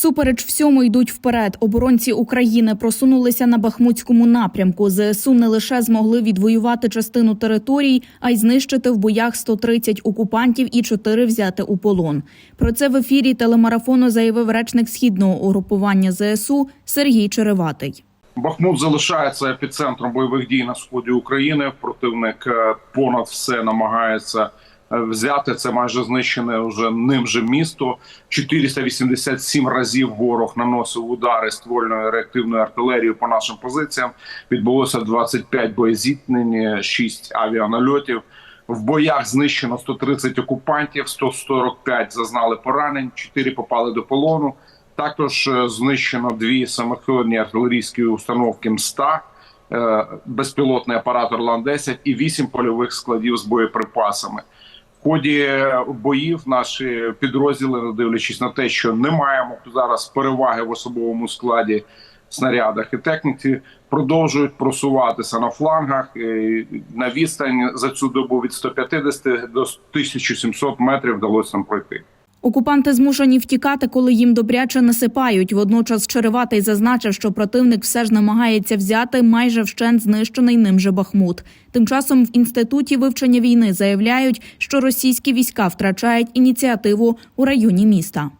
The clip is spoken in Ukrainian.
Всупереч всьому йдуть вперед. Оборонці України просунулися на Бахмутському напрямку. ЗСУ не лише змогли відвоювати частину територій, а й знищити в боях 130 окупантів і 4 взяти у полон. Про це в ефірі телемарафону заявив речник східного угрупування ЗСУ Сергій Череватий. Бахмут залишається епіцентром бойових дій на сході України. Противник е, понад все намагається взяти це майже знищене вже ним же місто. 487 разів ворог наносив удари ствольної реактивної артилерії по нашим позиціям. Відбулося 25 боєзіткнень, 6 авіанальотів. В боях знищено 130 окупантів, 145 зазнали поранень, 4 попали до полону. Також е, знищено дві самоходні артилерійські установки МСТА, е, безпілотний апарат Орлан-10 і вісім польових складів з боєприпасами. Ході боїв наші підрозділи, дивлячись на те, що не маємо зараз переваги в особовому складі, снарядах і техніці, продовжують просуватися на флангах Е, на відстань за цю добу від 150 до 1700 метрів вдалося нам пройти. Окупанти змушені втікати, коли їм добряче насипають. Водночас Череватий зазначив, що противник все ж намагається взяти майже вщент знищений ним же Бахмут. Тим часом в інституті вивчення війни заявляють, що російські війська втрачають ініціативу у районі міста.